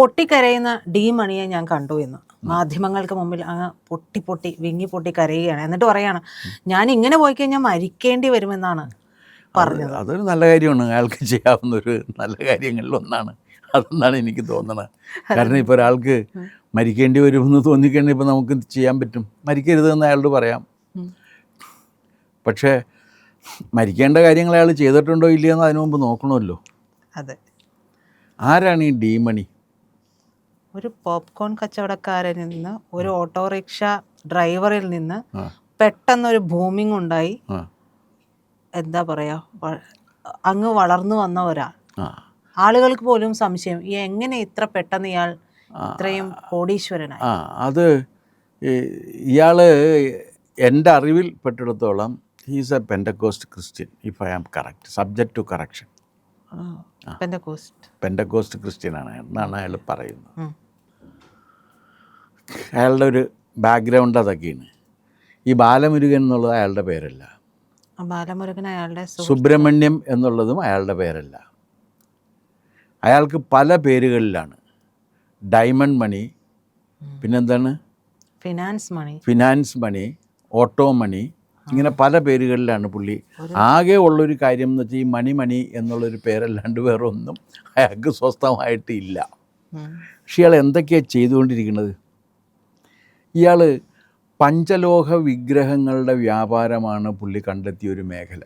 പൊട്ടിക്കരയുന്ന D മണിയെ ഞാൻ കണ്ടു എന്ന്. മാധ്യമങ്ങൾക്ക് മുമ്പിൽ അങ്ങ് പൊട്ടി പൊട്ടി വിങ്ങി പൊട്ടി കരയുകയാണ്. എന്നിട്ട് പറയാണ് ഞാൻ ഇങ്ങനെ പോയി കഴിഞ്ഞാൽ മരിക്കേണ്ടി വരുമെന്നാണ് പറഞ്ഞത്. അതൊരു നല്ല കാര്യമാണ്. അയാൾക്ക് ചെയ്യാവുന്ന ഒരു നല്ല കാര്യങ്ങളിൽ ഒന്നാണ്. അതെന്നാണ് എനിക്ക് തോന്നുന്നത് കാരണം ഇപ്പോൾ ഒരാൾക്ക് മരിക്കേണ്ടി വരുമെന്ന് തോന്നിക്കഴിഞ്ഞാൽ ഇപ്പോൾ നമുക്ക് ചെയ്യാൻ പറ്റും? മരിക്കരുത് എന്ന് അയാളോട് പറയാം. പക്ഷേ മരിക്കേണ്ട കാര്യങ്ങൾ അയാൾ ചെയ്തിട്ടുണ്ടോ ഇല്ലയോ എന്ന് അതിനു മുമ്പ് നോക്കണമല്ലോ. അതെ. ആരാണ് ഈ ഡീമണി ഒരു പോപ്കോൺ കച്ചവടക്കാരിൽ നിന്ന് ഒരു ഓട്ടോറിക്ഷ ഡ്രൈവറിൽ നിന്ന് പെട്ടെന്നൊരു ബൂമിങ് ഉണ്ടായി. എന്താ പറയാ അങ്ങ് വളർന്നു വന്ന ഒരാൾ. ആളുകൾക്ക് പോലും സംശയം ഈ എങ്ങനെ ഇത്ര പെട്ടെന്ന് ഇയാൾ ഇത്രയും കോടീശ്വരനായി? അത് ഇയാൾ എന്റെ അറിവിൽ പെട്ടിടത്തോളം he's a Pentecostal Christian if I am correct subject to correction Pentecostal Pentecostal ക്രിസ്ത്യനാണ് എന്നാണ് അയാൾ പറയുന്നത്. അയാളുടെ ഒരു ബാക്ക്ഗ്രൗണ്ട് അതൊക്കെയാണ്. ഈ ബാലമുരുകൻ എന്നുള്ളത് അയാളുടെ പേരല്ല. ബാലമുരുകൻ അയാളുടെ. സുബ്രഹ്മണ്യം എന്നുള്ളതും അയാളുടെ പേരല്ല. അയാൾക്ക് പല പേരുകളിലാണ്. ഡയമണ്ട് മണി പിന്നെന്താണ്? Finance money finance money auto money ഇങ്ങനെ പല പേരുകളിലാണ് പുള്ളി. ആകെ ഉള്ളൊരു കാര്യം എന്ന് വെച്ചാൽ ഈ മണി മണി എന്നുള്ളൊരു പേരല്ലാണ്ട് വേറെ ഒന്നും അയാൾക്ക് സ്വസ്ഥമായിട്ട് ഇല്ല ഉം. പക്ഷെ ഇയാൾ എന്തൊക്കെയാണ് ചെയ്തുകൊണ്ടിരിക്കുന്നത്? ഇയാൾ പഞ്ചലോഹ വിഗ്രഹങ്ങളുടെ വ്യാപാരമാണ് പുള്ളി കണ്ടെത്തിയ ഒരു മേഖല.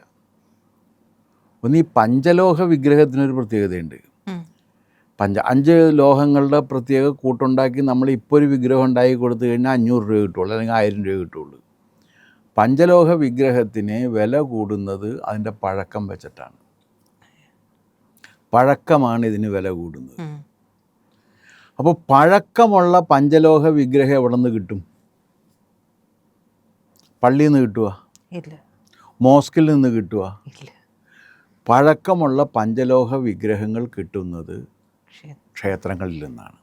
ഒന്ന് ഈ പഞ്ചലോഹ വിഗ്രഹത്തിനൊരു പ്രത്യേകതയുണ്ട്. പഞ്ച അഞ്ച് ലോഹങ്ങളുടെ പ്രത്യേക കൂട്ടുണ്ടാക്കി നമ്മൾ ഇപ്പോൾ ഒരു വിഗ്രഹം ഉണ്ടാക്കി കൊടുത്തു കഴിഞ്ഞാൽ അഞ്ഞൂറ് രൂപ കിട്ടുള്ളൂ അല്ലെങ്കിൽ ആയിരം രൂപ കിട്ടുള്ളൂ. പഞ്ചലോഹ വിഗ്രഹത്തിന് വില കൂടുന്നത് അതിന്റെ പഴക്കം വെച്ചിട്ടാണ്. പഴക്കമാണ് ഇതിന് വില കൂടുന്നത്. അപ്പോൾ പഴക്കമുള്ള പഞ്ചലോഹ വിഗ്രഹം എവിടെ നിന്ന് കിട്ടും? പള്ളിയിൽ നിന്ന് കിട്ടുക മോസ്കിൽ നിന്ന് കിട്ടുക പഴക്കമുള്ള പഞ്ചലോഹ വിഗ്രഹങ്ങൾ കിട്ടുന്നത് ക്ഷേത്രങ്ങളിൽ നിന്നാണ്.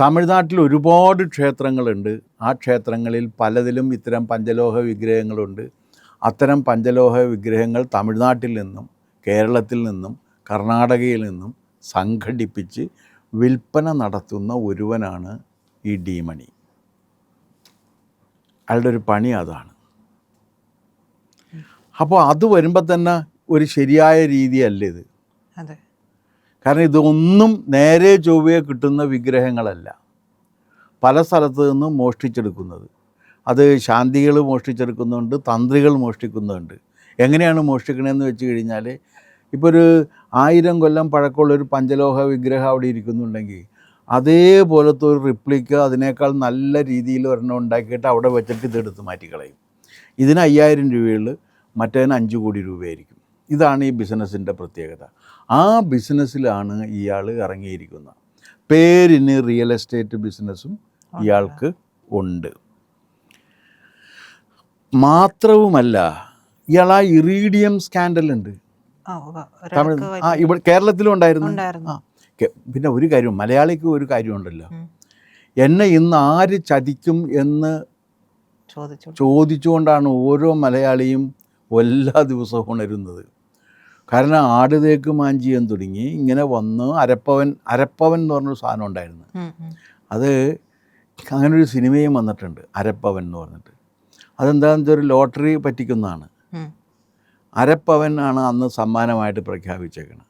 തമിഴ്നാട്ടിൽ ഒരുപാട് ക്ഷേത്രങ്ങളുണ്ട്. ആ ക്ഷേത്രങ്ങളിൽ പലതിലും ഇത്തരം പഞ്ചലോഹ വിഗ്രഹങ്ങളുണ്ട്. അത്തരം പഞ്ചലോഹ വിഗ്രഹങ്ങൾ തമിഴ്നാട്ടിൽ നിന്നും കേരളത്തിൽ നിന്നും കർണാടകയിൽ നിന്നും സംഘടിപ്പിച്ച് വിൽപ്പന നടത്തുന്ന ഒരുവനാണ് ഈ ഡീമണി. അയാളുടെ ഒരു പണി അതാണ്. അപ്പോൾ അത് വരുമ്പോൾ തന്നെ ഒരു ശരിയായ രീതിയല്ല ഇത്? കാരണം ഇതൊന്നും നേരെ ചൊവ്വയെ കിട്ടുന്ന വിഗ്രഹങ്ങളല്ല. പല സ്ഥലത്ത് നിന്നും മോഷ്ടിച്ചെടുക്കുന്നത്. അത് ശാന്തികൾ മോഷ്ടിച്ചെടുക്കുന്നുണ്ട് തന്ത്രികൾ മോഷ്ടിക്കുന്നുണ്ട്. എങ്ങനെയാണ് മോഷ്ടിക്കണതെന്ന് വെച്ച് കഴിഞ്ഞാൽ ഇപ്പോൾ ഒരു ആയിരം കൊല്ലം പഴക്കമുള്ള ഒരു പഞ്ചലോഹ വിഗ്രഹം അവിടെ ഇരിക്കുന്നുണ്ടെങ്കിൽ അതേപോലത്തെ ഒരു റിപ്ലിക്ക അതിനേക്കാൾ നല്ല രീതിയിൽ ഒരെണ്ണം ഉണ്ടാക്കിയിട്ട് അവിടെ വെച്ചിട്ട് ഇതെടുത്ത് മാറ്റിക്കളയും. ഇതിന് അയ്യായിരം രൂപയിൽ മറ്റേതിന് അഞ്ച് കോടി രൂപയായിരിക്കും. ഇതാണ് ഈ ബിസിനസ്സിന്റെ പ്രത്യേകത. ആ ബിസിനസ്സിലാണ് ഇയാൾ ഇറങ്ങിയിരിക്കുന്നത്. പേരിന് റിയൽ എസ്റ്റേറ്റ് ബിസിനസ്സും ഇയാൾക്ക് ഉണ്ട്. മാത്രവുമല്ല ഇയാൾ ആ ഇറീഡിയം ഉവ്വ. തമിഴ് ആ ഇവിടെ കേരളത്തിലും ഉണ്ടായിരുന്നു. ആ പിന്നെ ഒരു കാര്യം മലയാളിക്ക് ഒരു കാര്യമുണ്ടല്ലോ. എന്നെ ഇന്ന് ആര് ചതിക്കും എന്ന് ചോദിച്ചു ചോദിച്ചുകൊണ്ടാണ് ഓരോ മലയാളിയും എല്ലാ ദിവസവും ഉണരുന്നത്. കാരണം ആട് തേക്ക് മാഞ്ചിയം തുടങ്ങി ഇങ്ങനെ വന്ന് അരപ്പവൻ അരപ്പവൻ എന്ന് പറഞ്ഞൊരു സാധനം ഉണ്ടായിരുന്നു. അത് അങ്ങനെ ഒരു സിനിമയും വന്നിട്ടുണ്ട് അരപ്പവൻ എന്ന് പറഞ്ഞിട്ട്. അതെന്താണെന്ന് വെച്ചാൽ ഒരു ലോട്ടറി പറ്റിക്കുന്നതാണ്. ആണ് അന്ന് സമ്മാനമായിട്ട് പ്രഖ്യാപിച്ചേക്കുന്നത്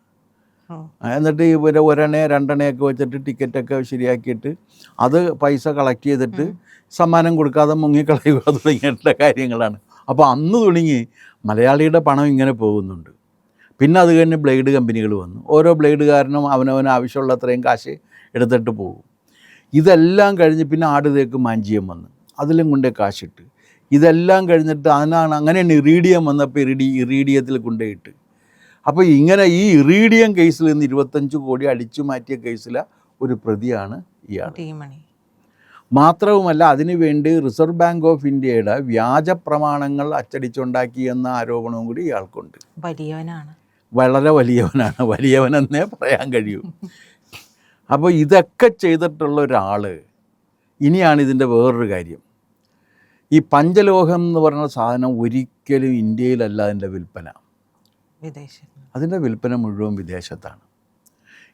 എന്നിട്ട് എന്നിട്ട് ഇവരെ ഒരെണ്ണ രണ്ടെണ്ണയൊക്കെ വെച്ചിട്ട് ടിക്കറ്റൊക്കെ ശരിയാക്കിയിട്ട് അത് പൈസ കളക്ട് ചെയ്തിട്ട് സമ്മാനം കൊടുക്കാതെ മുങ്ങിക്കളയുക തുടങ്ങിയിട്ടുള്ള കാര്യങ്ങളാണ്. അപ്പോൾ അന്ന് തുടങ്ങി മലയാളിയുടെ പണം ഇങ്ങനെ പോകുന്നുണ്ട്. പിന്നെ അത് കഴിഞ്ഞ് ബ്ലേഡ് കമ്പനികൾ വന്നു. ഓരോ ബ്ലേഡുകാരനും അവനവന് ആവശ്യമുള്ള അത്രയും കാശ് എടുത്തിട്ട് പോകും. ഇതെല്ലാം കഴിഞ്ഞ് പിന്നെ ആടുതേക്ക് മാഞ്ചിയം വന്നു. അതിലും കൊണ്ടേ കാശിട്ട്. ഇതെല്ലാം കഴിഞ്ഞിട്ട് അതിനാണ് അങ്ങനെയാണ് ഇറീഡിയം വന്നപ്പോൾ ഇറിഡി ഇറീഡിയത്തിൽ കൊണ്ടുപോയിട്ട്. അപ്പോൾ ഇങ്ങനെ ഈ ഇറീഡിയം കേസിൽ നിന്ന് ഇരുപത്തഞ്ച് കോടി അടിച്ചു മാറ്റിയ കേസിലെ ഒരു പ്രതിയാണ് ഇയാൾ മാത്രവുമല്ല അതിനുവേണ്ടി റിസർവ് ബാങ്ക് ഓഫ് ഇന്ത്യയുടെ വ്യാജ പ്രമാണങ്ങൾ അച്ചടിച്ചുണ്ടാക്കി എന്ന ആരോപണവും കൂടി ഇയാൾക്കുണ്ട്. വലിയവനാണ്. വളരെ വലിയവനാണ്. വലിയവനെന്നേ പറയാൻ കഴിയും. അപ്പോൾ ഇതൊക്കെ ചെയ്തിട്ടുള്ള ഒരാൾ ഇനിയാണ് ഇതിന്റെ വേറൊരു കാര്യം. ഈ പഞ്ചലോഹം എന്ന് പറയുന്ന സാധനം ഒരിക്കലും ഇന്ത്യയിലല്ല അതിന്റെ വിൽപ്പന. അതിന്റെ വിൽപ്പന മുഴുവൻ വിദേശത്താണ്.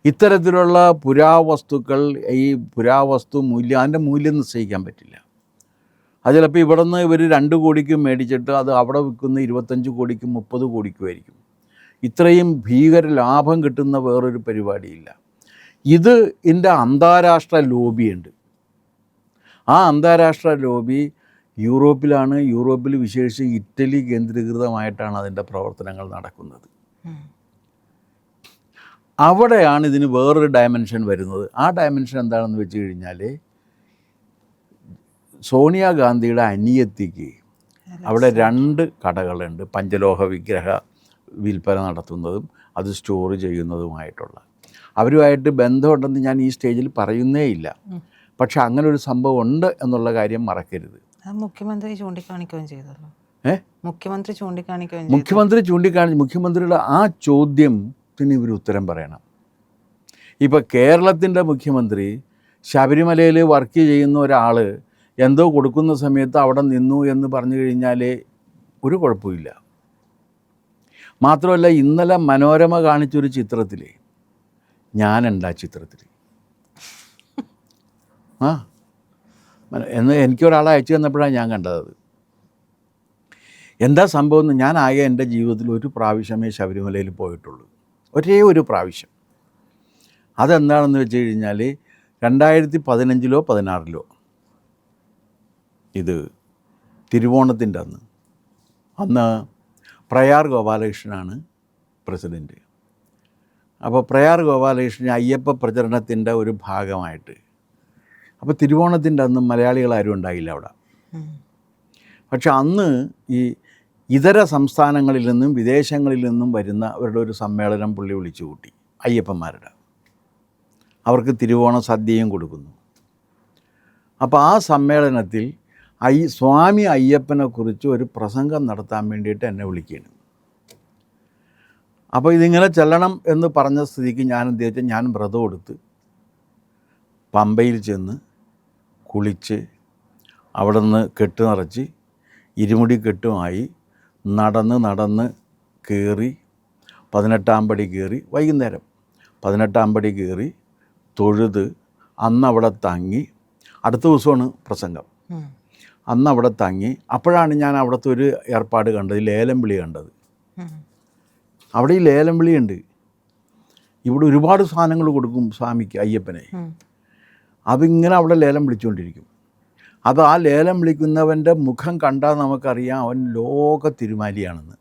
ഇത്തരത്തിലുള്ള പുരാവസ്തുക്കൾ ഈ പുരാവസ്തു മൂല്യം അതിന്റെ മൂല്യം നിശ്ചയിക്കാൻ പറ്റില്ല. അത് ചിലപ്പോൾ ഇവിടെ നിന്ന് ഇവർ രണ്ട് കോടിക്ക് മേടിച്ചിട്ട് അത് അവിടെ വിൽക്കുന്ന ഇരുപത്തഞ്ച് കോടിക്കും മുപ്പത് കോടിക്കുമായിരിക്കും ഇത്രയും ഭീകര ലാഭം കിട്ടുന്ന വേറൊരു പരിപാടിയില്ല. ഇത് ഇതിന്റെ അന്താരാഷ്ട്ര ലോബിയുണ്ട്. ആ അന്താരാഷ്ട്ര ലോബി യൂറോപ്പിലാണ് യൂറോപ്പിൽ വിശേഷിച്ച് ഇറ്റലി കേന്ദ്രീകൃതമായിട്ടാണ് അതിന്റെ പ്രവർത്തനങ്ങൾ നടക്കുന്നത്. അവിടെയാണ് ഇതിന് വേറൊരു ഡയമെൻഷൻ വരുന്നത്. ആ ഡയമെൻഷൻ എന്താണെന്ന് വെച്ച് കഴിഞ്ഞാൽ സോണിയാഗാന്ധിയുടെ അനിയത്തിക്ക് അവിടെ രണ്ട് കടകളുണ്ട്. പഞ്ചലോഹ വിഗ്രഹ വിൽപ്പന നടത്തുന്നതും അത് സ്റ്റോർ ചെയ്യുന്നതുമായിട്ടുള്ള. അവരുമായിട്ട് ബന്ധമുണ്ടെന്ന് ഞാൻ ഈ സ്റ്റേജിൽ പറയുന്നേ ഇല്ല. പക്ഷെ അങ്ങനെ ഒരു സംഭവം ഉണ്ട് എന്നുള്ള കാര്യം മറക്കരുത്. മുഖ്യമന്ത്രി ചൂണ്ടിക്കാണിക്കുകയും ചെയ്തല്ലോ? മുഖ്യമന്ത്രി ചൂണ്ടിക്കാണിക്കുകയും മുഖ്യമന്ത്രി ചൂണ്ടിക്കാണിച്ച് മുഖ്യമന്ത്രിയുടെ ആ ചോദ്യത്തിന് ഇവർ ഉത്തരം പറയണം. ഇപ്പോൾ കേരളത്തിന്റെ മുഖ്യമന്ത്രി ശബരിമലയിൽ വർക്ക് ചെയ്യുന്ന ഒരാൾ എന്തോ കൊടുക്കുന്ന സമയത്ത് അവിടെ നിന്നു എന്ന് പറഞ്ഞു കഴിഞ്ഞാൽ ഒരു കുഴപ്പമില്ല മാത്രമല്ല ഇന്നലെ മനോരമ കാണിച്ചൊരു ചിത്രത്തിൽ ഞാനുണ്ട് ആ ചിത്രത്തിൽ ആ എന്ന് എനിക്കൊരാളെ അയച്ചു തന്നപ്പോഴാണ് ഞാൻ കണ്ടത് എന്താ സംഭവം എന്ന് ഞാൻ ആകെ എന്റെ ജീവിതത്തിൽ ഒരു പ്രാവശ്യമേ ശബരിമലയിൽ പോയിട്ടുള്ളൂ. ഒരേ ഒരു പ്രാവശ്യം. അതെന്താണെന്ന് വെച്ച് കഴിഞ്ഞാൽ രണ്ടായിരത്തി പതിനഞ്ചിലോ പതിനാറിലോ ഇത് തിരുവോണത്തിന്റെ അന്ന്. അന്ന് പ്രയാർ ഗോപാലകൃഷ്ണനാണ് പ്രസിഡന്റ് അപ്പോൾ പ്രയാർ ഗോപാലകൃഷ്ണൻ അയ്യപ്പ പ്രചരണത്തിന്റെ ഒരു ഭാഗമായിട്ട് അപ്പോൾ തിരുവോണത്തിന്റെ അന്ന് മലയാളികൾ ആരും ഉണ്ടായില്ല അവിടെ. പക്ഷെ അന്ന് ഈ ഇതര സംസ്ഥാനങ്ങളിൽ നിന്നും വിദേശങ്ങളിൽ നിന്നും വരുന്ന അവരുടെ ഒരു സമ്മേളനം പുള്ളി വിളിച്ചു കൂട്ടി അയ്യപ്പന്മാരുടെ. അവർക്ക് തിരുവോണ സദ്യയും കൊടുക്കുന്നു. അപ്പോൾ ആ സമ്മേളനത്തിൽ ഐ സ്വാമി അയ്യപ്പനെക്കുറിച്ച് ഒരു പ്രസംഗം നടത്താൻ വേണ്ടിയിട്ട് എന്നെ വിളിക്കുകയാണ്. അപ്പോൾ ഇതിങ്ങനെ ചെല്ലണം എന്ന് പറഞ്ഞ സ്ഥിതിക്ക് ഞാൻ എന്ത് വെച്ചാൽ ഞാൻ വ്രതം എടുത്ത് പമ്പയിൽ ചെന്ന് കുളിച്ച് അവിടെ നിന്ന് കെട്ട് നിറച്ച് ഇരുമുടി കെട്ടുമായി നടന്ന് നടന്ന് കയറി പതിനെട്ടാം പടി കയറി വൈകുന്നേരം. പതിനെട്ടാം പടി കയറി തൊഴുത് അന്ന് അവിടെ തങ്ങി അടുത്ത ദിവസമാണ് പ്രസംഗം. അന്ന് അവിടെ തങ്ങി അപ്പോഴാണ് ഞാൻ അവിടുത്തെ ഒരു ഏർപ്പാട് കണ്ടത് ലേലം വിളി കണ്ടത്. അവിടെ ഈ ലേലം വിളിയുണ്ട് ഇവിടെ ഒരുപാട് സാധനങ്ങൾ കൊടുക്കും സ്വാമിക്ക് അയ്യപ്പനെ. അതിങ്ങനെ അവിടെ ലേലം വിളിച്ചുകൊണ്ടിരിക്കും. അത് ആ ലേലം വിളിക്കുന്നവന്റെ മുഖം കണ്ടാൽ നമുക്കറിയാം അവൻ ലോക തിരുമാലിയാണെന്ന്.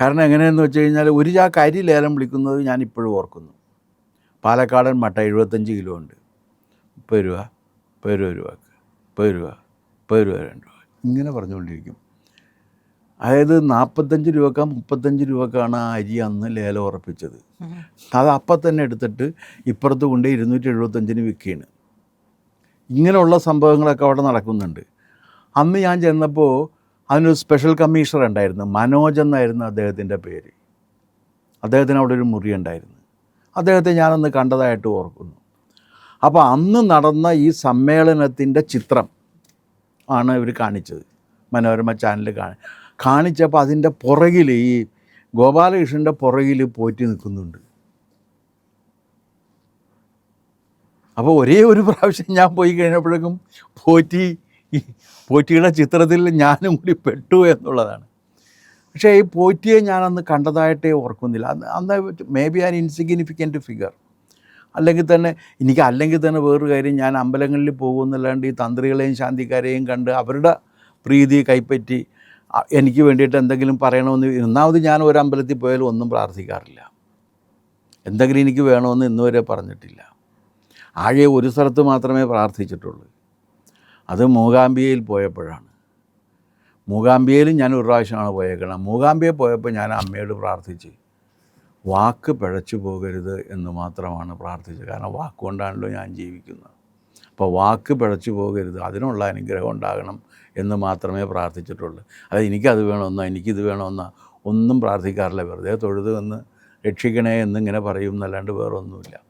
കാരണം എങ്ങനെയെന്ന് വെച്ച് കഴിഞ്ഞാൽ ഒരു ചാക്ക് അരി ലേലം വിളിക്കുന്നത് ഞാൻ ഇപ്പോഴും ഓർക്കുന്നു. പാലക്കാടൻ മട്ട എഴുപത്തഞ്ച് കിലോ ഉണ്ട്. മുപ്പത് രൂപ മുപ്പത് രൂപ ഒരു വാക്ക് മുപ്പത് രൂപ രൂപ രണ്ട് രൂപ ഇങ്ങനെ പറഞ്ഞുകൊണ്ടിരിക്കും. അതായത് നാൽപ്പത്തഞ്ച് രൂപക്ക മുപ്പത്തഞ്ച് രൂപക്കാണ് ആ അരി അന്ന് ലേലം ഉറപ്പിച്ചത്. അത് അപ്പം തന്നെ എടുത്തിട്ട് ഇപ്പുറത്ത് കൊണ്ട് ഇരുന്നൂറ്റി എഴുപത്തഞ്ചിന് വിൽക്കുകയാണ് ഇങ്ങനെയുള്ള സംഭവങ്ങളൊക്കെ അവിടെ നടക്കുന്നുണ്ട്. അന്ന് ഞാൻ ചെന്നപ്പോൾ അതിനൊരു സ്പെഷ്യൽ കമ്മീഷണർ ഉണ്ടായിരുന്നു. മനോജ് എന്നായിരുന്നു അദ്ദേഹത്തിന്റെ പേര്. അദ്ദേഹത്തിന് അവിടെ ഒരു മുറി ഉണ്ടായിരുന്നു. അദ്ദേഹത്തെ ഞാനന്ന് കണ്ടതായിട്ട് ഓർക്കുന്നു. അപ്പോൾ അന്ന് നടന്ന ഈ സമ്മേളനത്തിന്റെ ചിത്രം ആണ് ഇവർ കാണിച്ചത്. മനോരമ ചാനൽ കാണി കാണിച്ചപ്പോൾ അതിന്റെ പുറകിൽ ഈ ഗോപാലകൃഷ്ണന്റെ പുറകിൽ പോറ്റി നിൽക്കുന്നുണ്ട്. അപ്പോൾ ഒരേ ഒരു പ്രാവശ്യം ഞാൻ പോയി കഴിഞ്ഞപ്പോഴേക്കും പോറ്റി പോറ്റിയുടെ ചിത്രത്തിൽ ഞാനും കൂടി പെട്ടു എന്നുള്ളതാണ്. പക്ഷേ ഈ പോറ്റിയെ ഞാനന്ന് കണ്ടതായിട്ടേ ഓർക്കുന്നില്ല. അന്ന് അന്ന് may be an insignificant figure അല്ലെങ്കിൽ തന്നെ എനിക്ക് അല്ലെങ്കിൽ തന്നെ വേറൊരു കാര്യം ഞാൻ അമ്പലങ്ങളിൽ പോകുമെന്നല്ലാണ്ട് ഈ തന്ത്രികളെയും ശാന്തിക്കാരെയും കണ്ട് അവരുടെ പ്രീതി കൈപ്പറ്റി എനിക്ക് വേണ്ടിയിട്ട് എന്തെങ്കിലും പറയണമെന്ന് ഒന്നാമത് ഞാൻ ഒരു അമ്പലത്തിൽ പോയാലും ഒന്നും പ്രാർത്ഥിക്കാറില്ല. എന്തെങ്കിലും എനിക്ക് വേണമെന്ന് ഇന്നുവരെ പറഞ്ഞിട്ടില്ല. ആകെ ഒരു സ്ഥലത്ത് മാത്രമേ പ്രാർത്ഥിച്ചിട്ടുള്ളൂ. അത് മൂകാംബികയിൽ പോയപ്പോഴാണ്. മൂകാംബികയിലും ഞാൻ ഒരു പ്രാവശ്യമാണ് പോയേക്കണം മൂകാംബിയെ പോയപ്പോൾ ഞാൻ അമ്മയോട് പ്രാർത്ഥിച്ച് വാക്ക് പിഴച്ചു പോകരുത് എന്ന് മാത്രമാണ് പ്രാർത്ഥിച്ചത്. കാരണം വാക്കുകൊണ്ടാണല്ലോ ഞാൻ ജീവിക്കുന്നത്. അപ്പോൾ വാക്ക് പിഴച്ചു പോകരുത്. അതിനുള്ള അനുഗ്രഹം ഉണ്ടാകണം എന്ന് മാത്രമേ പ്രാർത്ഥിച്ചിട്ടുള്ളൂ. അതായത് എനിക്കത് വേണമെന്നോ എനിക്കിത് വേണമെന്നോ ഒന്നും പ്രാർത്ഥിക്കാറില്ല. വെറുതെ തൊഴുത് എന്ന് രക്ഷിക്കണേ എന്നിങ്ങനെ പറയും എന്നല്ലാണ്ട് വേറൊന്നുമില്ല.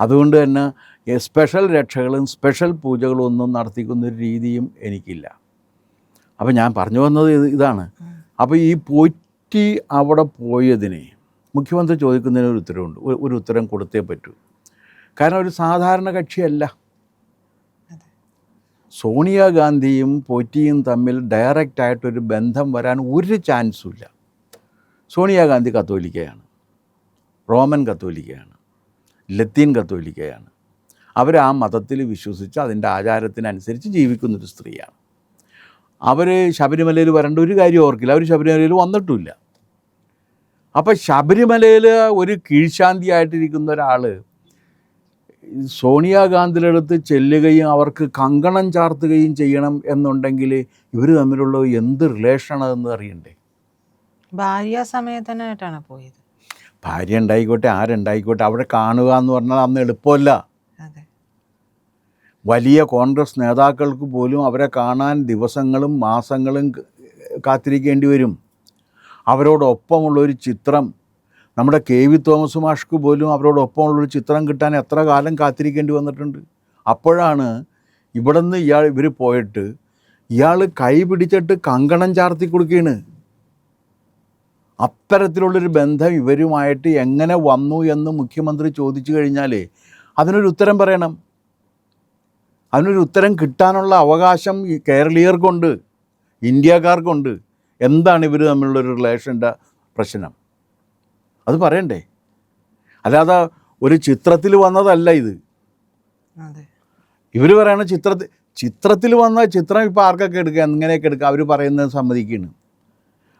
അതുകൊണ്ട് തന്നെ സ്പെഷ്യൽ രക്ഷകളും സ്പെഷ്യൽ പൂജകളും ഒന്നും നടത്തിക്കുന്ന ഒരു രീതിയും എനിക്കില്ല. അപ്പോൾ ഞാൻ പറഞ്ഞു വന്നത് ഇത് ഇതാണ്. അപ്പോൾ ഈ പോറ്റി അവിടെ പോയതിനെ മുഖ്യമന്ത്രി ചോദിക്കുന്നതിന് ഒരു ഉത്തരവുണ്ട്. ഒരു ഉത്തരം കൊടുത്തേ പറ്റൂ. കാരണം ഒരു സാധാരണ കക്ഷിയല്ല. സോണിയാഗാന്ധിയും പോറ്റിയും തമ്മിൽ ഡയറക്റ്റായിട്ടൊരു ബന്ധം വരാൻ ഒരു ചാൻസും ഇല്ല. സോണിയാഗാന്ധി കത്തോലിക്കയാണ്. റോമൻ കത്തോലിക്കയാണ്. ലത്തീൻ കത്തോലിക്കയാണ്. അവർ ആ മതത്തിൽ വിശ്വസിച്ച് അതിന്റെ ആചാരത്തിനനുസരിച്ച് ജീവിക്കുന്നൊരു സ്ത്രീയാണ്. അവർ ശബരിമലയിൽ വരേണ്ട ഒരു കാര്യം ഓർക്കില്ല. അവർ ശബരിമലയിൽ വന്നിട്ടുമില്ല. അപ്പോൾ ശബരിമലയിൽ ഒരു കീഴ്ശാന്തിയായിട്ടിരിക്കുന്ന ഒരാൾ സോണിയാഗാന്ധിയുടെ അടുത്ത് ചെല്ലുകയും അവർക്ക് കങ്കണം ചാർത്തുകയും ചെയ്യണം എന്നുണ്ടെങ്കിൽ ഇവർ തമ്മിലുള്ള എന്ത് റിലേഷനാണെന്ന് അറിയണ്ടേ? ഭാര്യ സമേതനായിട്ടാണ് പോയത്. ഭാര്യ ഉണ്ടായിക്കോട്ടെ ആരുണ്ടായിക്കോട്ടെ അവിടെ കാണുക എന്ന് പറഞ്ഞാൽ അന്ന് എളുപ്പമല്ല. വലിയ കോൺഗ്രസ് നേതാക്കൾക്ക് പോലും അവരെ കാണാൻ ദിവസങ്ങളും മാസങ്ങളും കാത്തിരിക്കേണ്ടി വരും. അവരോടൊപ്പമുള്ളൊരു ചിത്രം നമ്മുടെ കെ വി തോമസ് മാഷ്ക്ക് പോലും അവരോടൊപ്പമുള്ളൊരു ചിത്രം കിട്ടാൻ എത്ര കാലം കാത്തിരിക്കേണ്ടി വന്നിട്ടുണ്ട്. അപ്പോഴാണ് ഇവിടെ നിന്ന് ഇയാൾ ഇവർ പോയിട്ട് ഇയാൾ കൈ പിടിച്ചിട്ട് കങ്കണം ചാർത്തി കൊടുക്കുകയാണ് അത്തരത്തിലുള്ളൊരു ബന്ധം ഇവരുമായിട്ട് എങ്ങനെ വന്നു എന്ന് മുഖ്യമന്ത്രി ചോദിച്ചു കഴിഞ്ഞാൽ അതിനൊരു ഉത്തരം പറയണം. അതിനൊരു ഉത്തരം കിട്ടാനുള്ള അവകാശം കേരളീയർക്കുണ്ട് ഇന്ത്യക്കാർക്കുണ്ട്. എന്താണ് ഇവർ തമ്മിലുള്ളൊരു റിലേഷന്റെ പ്രശ്നം? അത് പറയണ്ടേ? അല്ലാതെ ഒരു ചിത്രത്തിൽ വന്നതല്ല ഇത്. ഇവർ പറയണ ചിത്രത്തിൽ ചിത്രത്തിൽ വന്ന ചിത്രം ഇപ്പോൾ ആർക്കൊക്കെ എടുക്കുക എങ്ങനെയൊക്കെ എടുക്കുക അവർ പറയുന്നത് സമ്മതിക്കുകയാണ്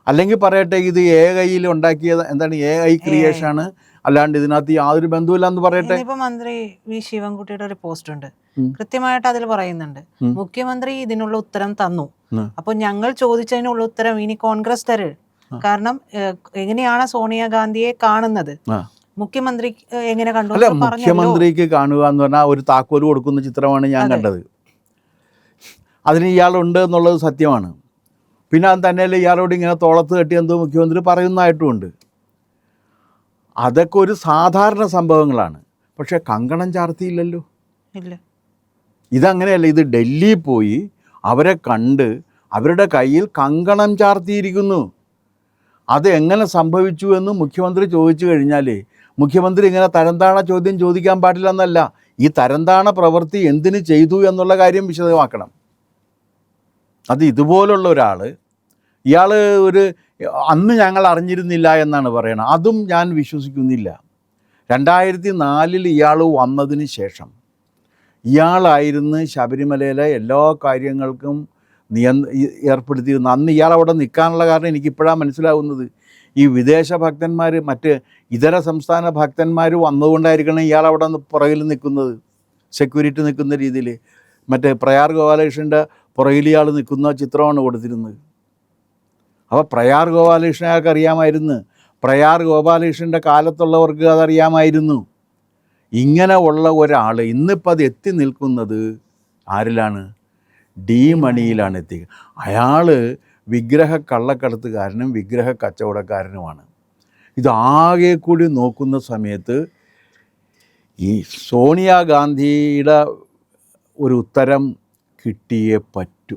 അല്ലെങ്കിൽ പറയട്ടെ ഇത് എ ഐയിൽ ഉണ്ടാക്കിയത് എന്താണ് എ ഐ ക്രിയേഷനാണ് അല്ലാണ്ട് ഇതിനകത്ത് യാതൊരു ബന്ധവുമില്ലെന്ന് പറയട്ടെ? ഇപ്പൊ മന്ത്രി വി ശിവൻകുട്ടിയുടെ ഒരു പോസ്റ്റ് ഉണ്ട്. കൃത്യമായിട്ട് അതിൽ പറയുന്നുണ്ട്. മുഖ്യമന്ത്രി ഇതിനുള്ള ഉത്തരം തന്നു. അപ്പോൾ അപ്പൊ ഞങ്ങൾ ചോദിച്ചതിനുള്ള ഉത്തരം ഇനി കോൺഗ്രസ് തരും കാരണം എങ്ങനെയാണ് സോണിയാഗാന്ധിയെ കാണുന്നത്? മുഖ്യമന്ത്രി എങ്ങനെ കണ്ടു അല്ല മുഖ്യമന്ത്രിക്ക് കാണുക എന്ന് പറഞ്ഞാൽ ഒരു താക്കോൽ കൊടുക്കുന്ന ചിത്രമാണ് ഞാൻ കണ്ടത്. അതിന് ഇയാളുണ്ട് എന്നുള്ളത് സത്യമാണ്. പിന്നെ അത് തന്നെയല്ല ഇയാളോട് ഇങ്ങനെ തോളത്ത് കെട്ടി എന്തോ മുഖ്യമന്ത്രി പറയുന്നതായിട്ടുമുണ്ട്. അതൊക്കെ ഒരു സാധാരണ സംഭവങ്ങളാണ്. പക്ഷേ കങ്കണം ചാർത്തിയില്ലല്ലോ. ഇല്ല. ഇതങ്ങനെയല്ല ഇത് ഡൽഹിയിൽ പോയി അവരെ കണ്ട് അവരുടെ കയ്യിൽ കങ്കണം ചാർത്തിയിരിക്കുന്നു. അത് എങ്ങനെ സംഭവിച്ചു എന്ന് മുഖ്യമന്ത്രി ചോദിച്ചു കഴിഞ്ഞാൽ മുഖ്യമന്ത്രി ഇങ്ങനെ തരംതാണ ചോദ്യം ചോദിക്കാൻ പാടില്ല എന്നല്ല ഈ തരംതാണ പ്രവൃത്തി എന്തിന് ചെയ്തു എന്നുള്ള കാര്യം വിശദമാക്കണം. അത് ഇതുപോലുള്ള ഒരാൾ ഇയാൾ ഒരു അന്ന് ഞങ്ങൾ അറിഞ്ഞിരുന്നില്ല എന്നാണ് പറയണത്. അതും ഞാൻ വിശ്വസിക്കുന്നില്ല. രണ്ടായിരത്തി നാലിൽ ഇയാൾ വന്നതിന് ശേഷം ഇയാളായിരുന്നു ശബരിമലയിലെ എല്ലാ കാര്യങ്ങൾക്കും നിയന്ത ഈ- ഏർപ്പെടുത്തിയിരുന്നത് അന്ന് ഇയാൾ അവിടെ നിൽക്കാനുള്ള കാരണം എനിക്കിപ്പോഴാണ് മനസ്സിലാവുന്നത്. ഈ വിദേശ ഭക്തന്മാർ മറ്റ് ഇതര സംസ്ഥാന ഭക്തന്മാർ വന്നുകൊണ്ടായിരിക്കണം ഇയാൾ അവിടെ നിന്ന് പുറകിൽ നിൽക്കുന്നത്. സെക്യൂരിറ്റി നിൽക്കുന്ന രീതിയിൽ. മറ്റേ പ്രയാർ ഗോപാലകൃഷ്ണന്റെ പുറകിൽ ഇയാൾ നിൽക്കുന്ന ചിത്രമാണ് കൊടുത്തിരുന്നത്. അപ്പോൾ പ്രയാർ ഗോപാലകൃഷ്ണൻ അയാൾക്ക് അറിയാമായിരുന്നു. പ്രയാർ ഗോപാലകൃഷ്ണന്റെ കാലത്തുള്ളവർക്ക് അതറിയാമായിരുന്നു. ഇങ്ങനെ ഉള്ള ഒരാൾ ഇന്നിപ്പോൾ അത് എത്തി നിൽക്കുന്നത് ആരിലാണ്? ഡി മണിയിലാണ് എത്തി അയാൾ വിഗ്രഹ കള്ളക്കടത്തുകാരനും വിഗ്രഹ കച്ചവടക്കാരനുമാണ്. ഇതാകെ കൂടി നോക്കുന്ന സമയത്ത് ഈ സോണിയാഗാന്ധിയുടെ ഒരു ഉത്തരം കിട്ടിയേ പറ്റൂ.